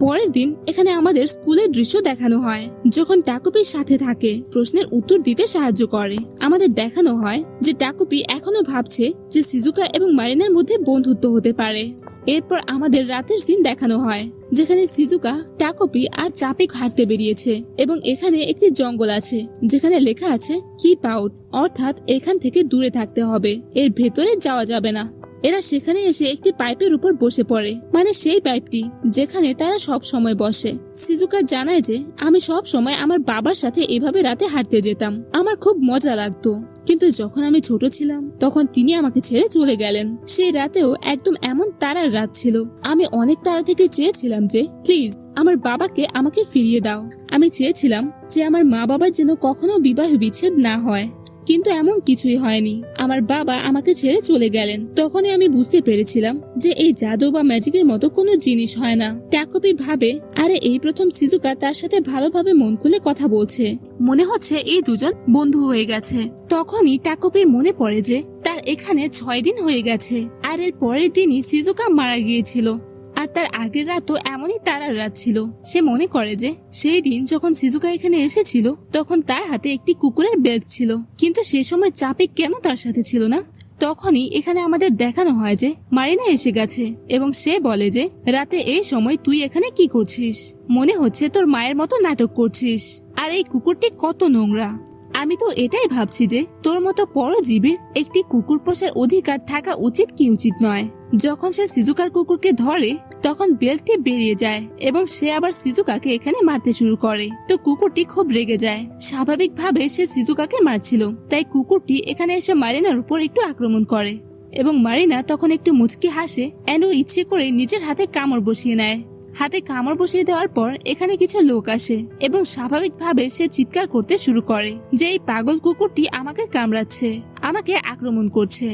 পরের দিন এখানে আমাদের স্কুলের দৃশ্য দেখানো হয়। যখন টাকুপির সাথে থাকে, প্রশ্নের উত্তর দিতে সাহায্য করে। আমাদের দেখানো হয় যে টাকুপি এখনও ভাবছে যে সিজুকা এবং মারিনার মধ্যে বন্ধুত্ব হতে পারে। এরপর আমাদের রাতের সিন দেখানো হয়, যেখানে সিজুকা, টাকপি আর চাপে হাঁটতে বেরিয়েছে এবং এখানে একটি জঙ্গল আছে, যেখানে লেখা আছে কিপ আউট অর্থাৎ এখান থেকে দূরে থাকতে হবে। এর ভেতরে যাওয়া যাবে না। এরা সেখানে এসে একটি পাইপের উপর বসে পড়ে। মানে সেই পাইপটি যেখানে তারা সব সময় বসে। সিজুকা জানায় যে, আমি সব সময় আমার বাবার সাথে এভাবে রাতে হাঁটতে যেতাম। আমার খুব মজা লাগতো। কিন্তু যখন আমি ছোট ছিলাম, তখন তিনি আমাকে ছেড়ে চলে গেলেন। সেই রাতেও একদম এমন তারার রাত ছিল। আমি অনেক তারা থেকে চেয়েছিলাম যে, প্লিজ, আমার বাবাকে আমাকে ফিরিয়ে দাও। আমি চেয়েছিলাম যে, আমার মা বাবার যেন কখনো বিবাহ বিচ্ছেদ না হয়। কিন্তু এমন কিছুই হয়নি। আমার বাবা আমাকে ছেড়ে চলে গেলেন। তখনই আমি বুঝতে পেরেছিলাম যে এই জাদু বা ম্যাজিকের মতো কোনো জিনিস হয় না। ট্যাকপি ভাবে, আরে, এই প্রথম সিজুকা তার সাথে ভালোভাবে মন খুলে কথা বলছে। মনে হচ্ছে এই দুজন বন্ধু হয়ে গেছে। তখনই ট্যাকপির মনে পড়ে যে, তার এখানে ছয় দিন হয়ে গেছে। আর এর পরের দিনই সিজুকা মারা গিয়েছিল। আর তার আগের রাতও এমনই তারার রাত ছিল। সে মনে করে যে, সেই দিন যখন সিজুকা এখানে এসেছিল, তখন তার হাতে একটি কুকুরের বেল্ট ছিল। কিন্তু সে সময় চাপে কেন তার সাথে ছিল না? তখনই এখানে আমাদের দেখানো হয় যে, মারিনা এসে গেছে এবং সে বলে যে, রাতে এই সময় তুই এখানে কি করছিস? মনে হচ্ছে তোর মায়ের মতো নাটক করছিস। আর এই কুকুরটি কত নোংরা। আমি তো এটাই ভাবছি যে তোর মতো পরজীবীর একটি কুকুর পোষার অধিকার থাকা উচিত কি উচিত নয়? যখন সে সিজুকার কুকুরকে ধরে, তখন বেল্টটি বেরিয়ে যায় এবং সে আবার সিজুকাকে এখানে মারতে শুরু করে। তো কুকুরটি খুব রেগে যায়। স্বাভাবিকভাবে সে সিজুকাকে মারছিল। তাই কুকুরটি এখানে এসে মারিনার উপর একটু আক্রমণ করে। এবং মারিনা তখন একটু মুচকি হাসে অ্যান্ড ইচ্ছে করে নিজের হাতে কামড় বসিয়ে নেয়। হাতে কামড় বসিয়ে দেওয়ার পর এখানে কিছু লোক আসে এবং স্বাভাবিকভাবে সে চিৎকার করতে শুরু করে যে এই পাগল কুকুরটি আমাকে কামড়াচ্ছে, আমাকে আক্রমণ করছে।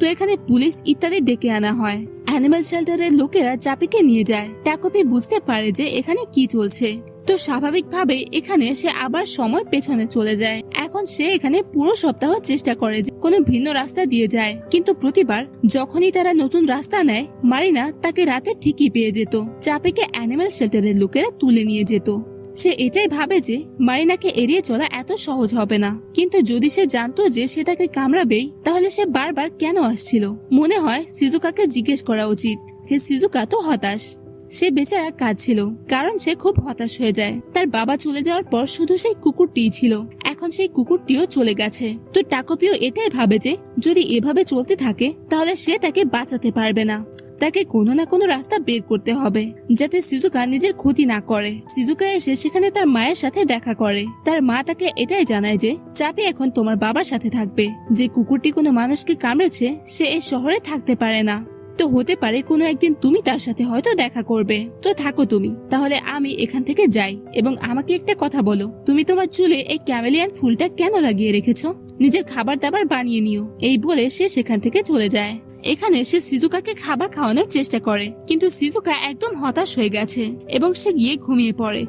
তো এখানে পুলিশ ইত্যাদি ডেকে আনা হয়। অ্যানিমাল শেল্টারের লোকেরা চাপিকে নিয়ে যায়। টাকপি বুঝতে পারে যে এখানে কি চলছে। তো স্বাভাবিকভাবে এখানে সে আবার সময় পেছনে চলে যায়। এখন সে এখানে পুরো সপ্তাহ চেষ্টা করে যে কোনো ভিন্ন রাস্তা দিয়ে যায়। কিন্তু প্রতিবার যখনই তারা নতুন রাস্তা নেয়, মারিনা তাকে রাতে ঠিকই পেয়ে যেত। চাপিকে অ্যানিমাল শেল্টারের লোকেরা তুলে নিয়ে যেত। সে এটাই ভাবে যে মারিনাকে এড়িয়ে চলা এত সহজ হবে না। কিন্তু যদি সে জানতো যে সে তাকে কামড়াবেই, তাহলে সে বারবার কেন আসছিল? মনে হয় সিজুকাকে জিজ্ঞেস করা উচিত। হে সিজুকা, তো হতাশ। সে বেচারা কাঁদছিল কারণ সে খুব হতাশ হয়ে যায়। তার বাবা চলে যাওয়ার পর শুধু সেই কুকুরটিই ছিল। এখন সেই কুকুরটিও চলে গেছে। তো টাকপিও এটাই ভাবে যে, যদি এভাবে চলতে থাকে, তাহলে সে তাকে বাঁচাতে পারবে না। তাকে কোনো না কোনো রাস্তা বের করতে হবে, যাতে সিজুকা নিজের ক্ষতি না করে। সিজুকা এসে সেখানে তার মায়ের সাথে দেখা করে। তার মা তাকে এটাই জানায় যে, চাপি এখন তোমার বাবার সাথে থাকবে। যে কুকুরটি কোনো মানুষকে কামড়েছে, সে এই শহরে থাকতে পারে না। তো হতে পারে কোনো একদিন তুমি তার সাথে হয়তো দেখা করবে। তো থাকো তুমি, তাহলে আমি এখান থেকে যাই এবং আমাকে একটা কথা বলো। তুমি তোমার চুলে এই ক্যামেলিয়ান ফুলটা কেন লাগিয়ে রেখেছো? নিজের খাবার দাবার বানিয়ে নিও। এই বলে সে সেখান থেকে চলে যায়। এখানে সে সিজুকাকে খাবার খাওয়ানোর চেষ্টা করে, কিন্তু সিজুকা একদম হতাশ হয়ে গেছে এবং সে গিয়ে ঘুমিয়ে পড়ে।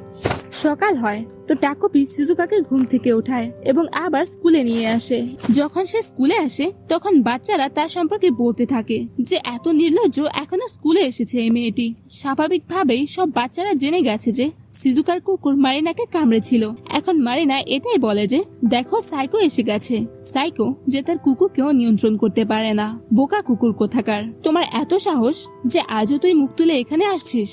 সকাল হয়, তো টাকোপি সিজুকাকে ঘুম থেকে ওঠায় এবং আবার স্কুলে নিয়ে আসে। যখন সে স্কুলে আসে, তখন বাচ্চারা তার সম্পর্কে বলতে থাকে যে, এত নির্লজ্জ এখনও স্কুলে এসেছে এই মেয়েটি। স্বাভাবিকভাবেই সব বাচ্চারা জেনে গেছে যে, সিজুকার কুকুর মারিনাকে কামড়েছিল। এখন মারিনা এটাই বলে যে, দেখো, সাইকো এসে গেছে। সাইকো যে তার কুকুরকেও নিয়ন্ত্রণ করতে পারে না। বোকা কুকুর কোথাকার? তোমার এত সাহস যে আজও তুই মুখ তুলে এখানে আসছিস।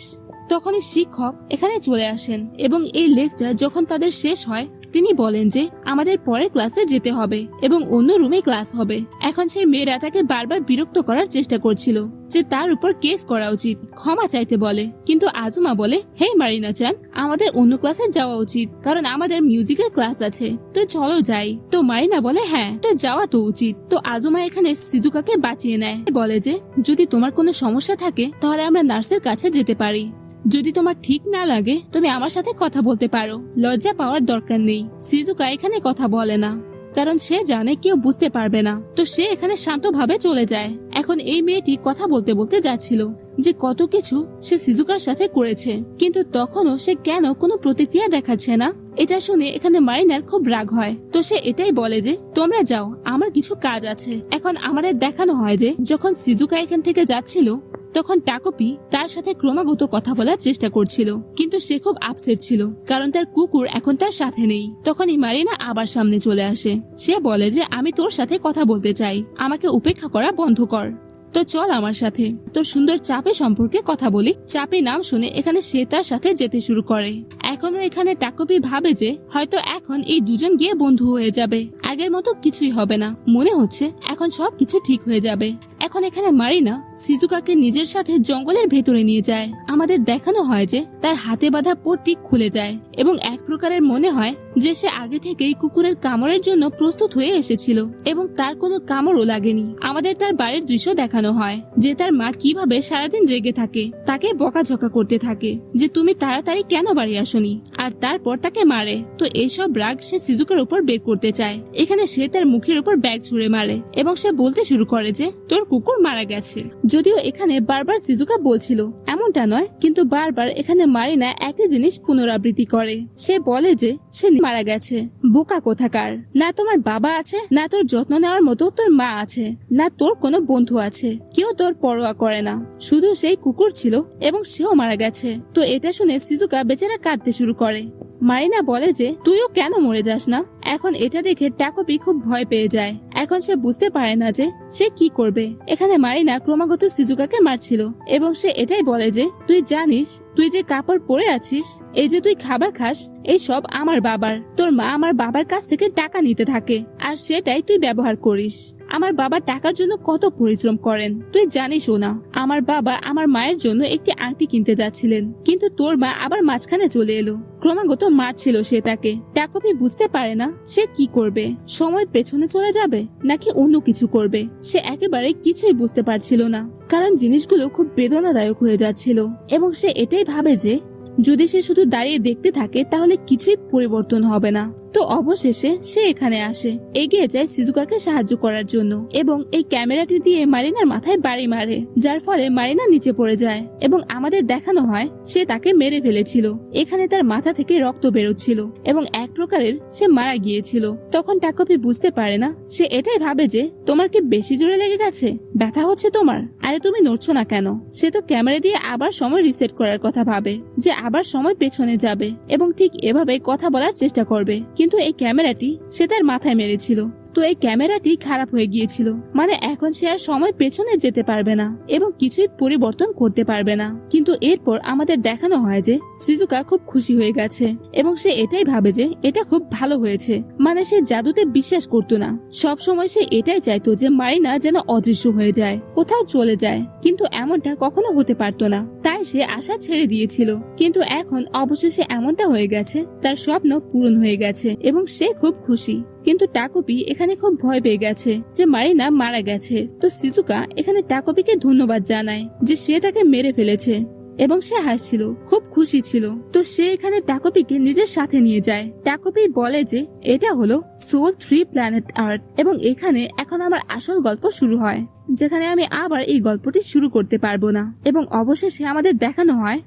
তখনই শিক্ষক এখানে চলে আসেন এবং এই লেকচার যখন তাদের শেষ হয় তিনি বলেন যে, আমাদের পরের ক্লাসে যেতে হবে এবং অন্য রুমে ক্লাস হবে। এখন সেই মেয়েরা তাকে বারবার বিরক্ত করার চেষ্টা করছিল যে তার উপর কেস করা উচিত, ক্ষমা চাইতে বলে। কিন্তু আজমা বলে, হে মারিনা চান, আমাদের অন্য ক্লাসে যাওয়া উচিত, কারণ আমাদের মিউজিকের ক্লাস আছে। তো চলো যাই। তো মারিনা বলে হ্যাঁ তো যাওয়া তো উচিত। তো আজমা এখানে সিজুকাকে বাঁচিয়ে নেয়। বলে যে, যদি তোমার কোনো সমস্যা থাকে, তাহলে আমরা নার্সের কাছে যেতে পারি। যদি তোমার ঠিক না লাগে, তুমি আমার সাথে কথা বলতে পারো। লজ্জা পাওয়ার দরকার নেই। সিজুকা এখানে কথা বলে না। কারণ সে জানে কেউ বুঝতে পারবে না। তো সে এখানে শান্তভাবে চলে যায়। এখন এই মেয়েটি কথা বলতে বলতে যাচ্ছিল যে কত কিছু সে সিজুকার সাথে করেছে। কিন্তু তখনও সে কেন কোনো প্রতিক্রিয়া দেখাচ্ছে না? এটা শুনে এখানে মারিনার খুব রাগ হয়। তো সে এটাই বলে যে, তোমরা যাও, আমার কিছু কাজ আছে। এখন আমাদের দেখানো হয় যে, যখন সিজুকা এখান থেকে যাচ্ছিল তখন টাকপি তার সাথে ক্রমাগত কথা বলার চেষ্টা করছিল। কিন্তু সে খুব আপসেট ছিল, কারণ তার কুকুর এখন তার সাথে নেই। তখনই মারিনা আবার সামনে চলে আসে। সে বলে যে, আমি তোর সাথে কথা বলতে চাই। আমাকে উপেক্ষা করা বন্ধ কর। তো চল আমার সাথে। তোর সুন্দর চাপে সম্পর্কে কথা বলি। চাপে নাম শুনে এখানে সে তার সাথে যেতে শুরু করে। এখনও এখানে টাকপি ভাবে যে, হয়তো এখন এই দুজন গিয়ে বন্ধু হয়ে যাবে। আগের মতো কিছুই হবে না। মনে হচ্ছে এখন সব কিছু ঠিক হয়ে যাবে। এখন এখানে মারিনা সিজুকাকে নিজের সাথে জঙ্গলের ভেতরে নিয়ে যায়। আমাদের দেখানো হয় যে তার হাতে বাঁধা পট্টি খুলে যায় এবং এক প্রকারের মনে হয় যে সে আগে থেকেই কুকুরের কামড়ের জন্য প্রস্তুত হয়ে এসেছিল এবং তার কোনো কামড়ও লাগেনি। আমাদের তার বাড়ির দৃশ্য দেখানো হয় যে তার মা কীভাবে সারাদিন রেগে থাকে, তাকে বকাঝকা করতে থাকে যে তুমি তাড়াতাড়ি কেন বাড়ি আসনি? আর তারপর তাকে মারে। তো এইসব রাগ সে সিজুকার উপর বের করতে চায়। এখানে সে তার মুখের উপর ব্যাগ ছুঁড়ে মারে এবং সে বলতে শুরু করে যে, তোর কুকুর মারা গেছে। যদিও এখানে বারবার সিজুকা বলছিল, এমনটা নয়, কিন্তু বারবার এখানে মারিনা একই জিনিস পুনরাবৃত্তি করে। সে বলে যে, সে মারা গেছে। বোকা কোথাকার। না তোমার বাবা আছে, না তোর যত্ন নেওয়ার মতো তোর মা আছে, না তোর কোনো বন্ধু আছে, কেউ তোর পরোয়া করে না। শুধু সেই কুকুর ছিল এবং সেও মারা গেছে। তো এটা শুনে সিজুকা বেচারা কাঁদতে শুরু করে। মারিনা বলে যে, তুইও কেন মরে যাস না? এখন এটা দেখে ট্যাকোপি খুব ভয় পেয়ে যায়। এখন সে বুঝতে পারে না যে সে কি করবে। এখানে মারিনা ক্রমাগত সিজুকাকে মারছিল এবং সে এটাই বলে যে, তুই জানিস, তুই যে কাপড় পরে আছিস, এই যে তুই খাবার খাস, এই সব আমার বাবার। তোর মা আমার বাবার কাছ থেকে টাকা নিতে থাকে, আর সেটাই তুই ব্যবহার করিস। আমার বাবা টাকার জন্য কত পরিশ্রম করেন। তুই জানিসও না, আমার বাবা আমার মায়ের জন্য একটি আংটি কিনতে যাচ্ছিলেন, কিন্তু তোর মা আবার মাঝখানে চলে এলো। ক্রমাগত মারছিল সে তাকে। ট্যাকপি বুঝতে পারে না সে কি করবে। সময় পেছনে চলে যাবে নাকি অন্য কিছু করবে? সে একেবারে কিছুই বুঝতে পারছিল না। কারণ জিনিসগুলো খুব বেদনাদায়ক হয়ে যাচ্ছিল। এবং সে এটাই ভাবে যে, যদি সে শুধু দাঁড়িয়ে দেখতে থাকে, তাহলে কিছুই পরিবর্তন হবে না। তো অবশেষে সে এখানে আসে। এগিয়ে যায় সিজুকাকে সাহায্য করার জন্য এবং এই ক্যামেরাটি দিয়ে মারিনার মাথায় বাড়ি মারে, যার ফলে মারিনা নিচে পড়ে যায় এবং আমাদের দেখানো হয় সে তাকে মেরে ফেলেছিল। এখানে তার মাথা থেকে রক্ত বেরোচ্ছিল এবং এক প্রকারের সে মারা গিয়েছিল। তখন টাকপি বুঝতে পারে না, সে এটাই ভাবে যে তোমার কি বেশি জোরে লেগে গেছে? ব্যথা হচ্ছে তোমার? আরে তুমি নড়ছো না কেন? সে তো ক্যামেরা দিয়ে আবার সময় রিসেট করার কথা ভাবে, যে আবার সময় পেছনে যাবে এবং ঠিক এভাবে কথা বলার চেষ্টা করবে। কিন্তু এই ক্যামেরাটি সে তার মাথায় মেরেছিল। এই ক্যামেরাটি খারাপ হয়ে গিয়েছিল। মানে এখন সে আর সময় পেছনে যেতে পারবে না এবং কিছুই পরিবর্তন করতে পারবে না। কিন্তু এরপর আমাদের দেখানো হয় যে সিজুকা খুব খুশি হয়ে গেছে এবং সে এটাই ভাবে যে এটা খুব ভালো হয়েছে। মানে সে জাদুতে বিশ্বাস করতো না। সব সময় সে এটাই চাইতো যে মারিনা যেন অদৃশ্য হয়ে যায়, কোথাও চলে যায়। কিন্তু এমনটা কখনো হতে পারতো না। তাই সে আশা ছেড়ে দিয়েছিল। কিন্তু এখন অবশেষে এমনটা হয়ে গেছে, তার স্বপ্ন পূরণ হয়ে গেছে এবং সে খুব খুশি। কিন্তু টাকোপি এখানে খুব ভয় পেয়ে গেছে যে মারিনা মারা গেছে। তো সিজুকা এখানে টাকোপিকে ধন্যবাদ জানায় যে সে তাকে মেরে ফেলেছে। এবং সে হাসছিল, খুব খুশি ছিল। তো সে এখানে টাকোপিকে নিজের সাথে নিয়ে যায়। টাকোপি বলে যে, এটা হলো সোল থ্রি প্ল্যানেট আর্থ এবং এখানে এখন আমার আসল গল্প শুরু হয়, যেখানে আমি আবার এই গল্পটি শুরু করতে পারব না। এবং অবশেষে আমাদের দেখানো হয়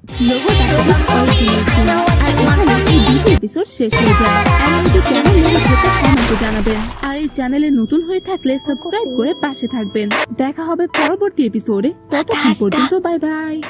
এপিসোড শেষ হয়ে যায়। জানাবেন। আর এই চ্যানেলে নতুন হয়ে থাকলে সাবস্ক্রাইব করে পাশে থাকবেন। দেখা হবে পরবর্তী এপিসোডে ততক্ষণ পর্যন্ত বাই বাই